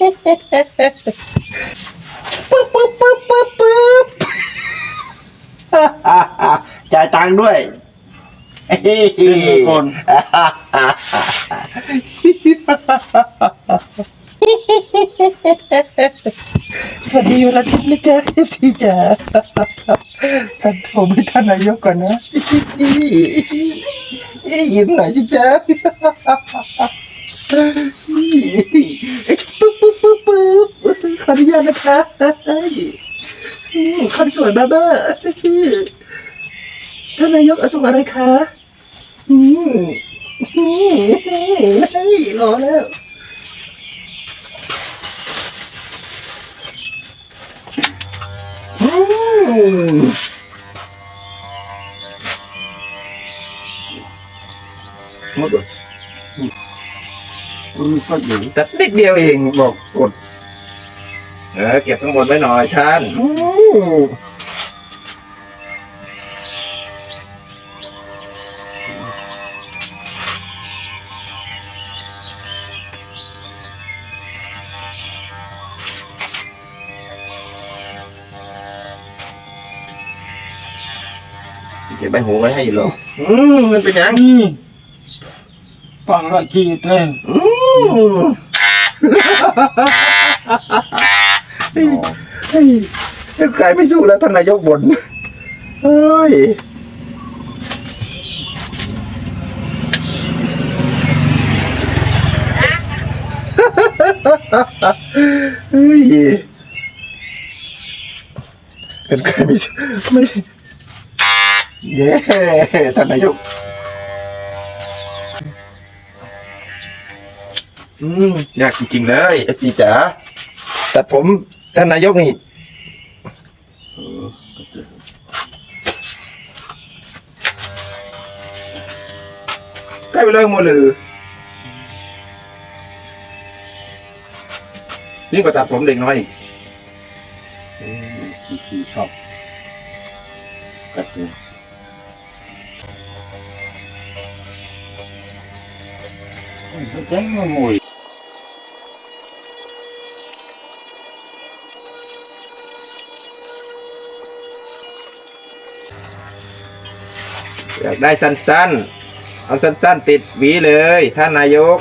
ปึ๊บปึ๊บปึ๊บปึ๊บปึ๊บจ่ายตังค์ด้วยคนสวัสดีเวลาทิพย์นะจ๊ะพี่จ๋าท่านผมให้ท่านนายกก่อนนะยิ้มหน่อยสิจ๊ะ อนุญาตนะคะคนสวยบ้าบ้าท่านนายกอส่งอะไรคะอืมอืมรอแล้วมหมดเลยคุณก็อยู่แต่นิดเดียวเองบอกกด เออเก็บทั้งหมดไว้หน่อยท่านอืมเก็บใบหูไว้ให้อยู่หรอกอืมมันเป็นยังนี่ฟังละทีเต้นอืม เฮ้ยเฮ้ยใครไม่สู้แล้วท่านนายกบ่นเฮ้ยเฮ้ยเป็นใครไม่สู้ไม่เย้ท่านนายกอืมยากจริงๆเลยเอฟซีจ๋าแต่ผม ท่านนายกนี่ใกล้ไปเลยหมดเลยนี่ก็ตัดผมเด็กน้อยอีกที่ชอบกัดเลยแจ้งมาหมวย อยากได้สั้นๆ เอาสั้นๆ ติดหวีเลย ท่านนายก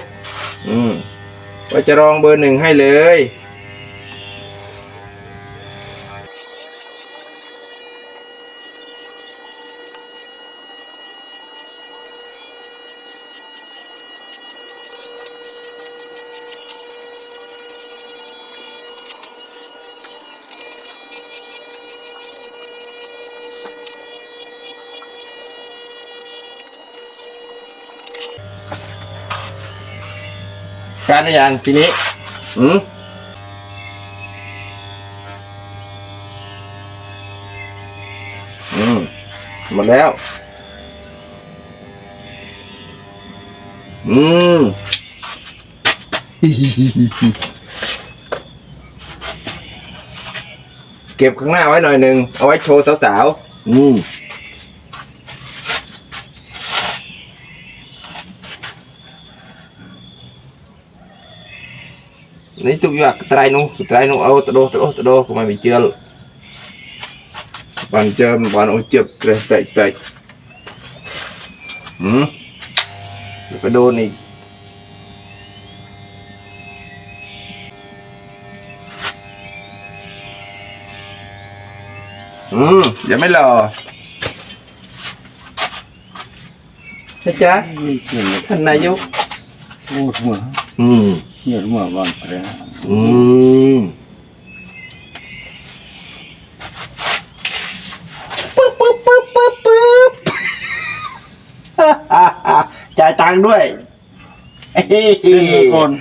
อืมก็จะรองเบอร์หนึ่งให้เลย การหรือยังทีนี้อืมอืมหมดแล้ว อืมเก็บข้างหน้าไว้หน่อยหนึ่งเอาไว้โชว์สาวๆ อืม Ni tu juga try nu, try nu au tedoh tedoh tedoh ke mai bicil. Ban jam ban ucap kreh tek tek. Hmm. Lepas do ni. Hmm, ยังไม่รอนะจ๊ะนี่เกี่ยวท่านนายกพูดมาอืม เกี่ยวมาบ้างแล้วอืมปึ๊บปึ๊บปึ๊บปึ๊บปึ๊บจ่ายตังค์ด้วยเป็นคน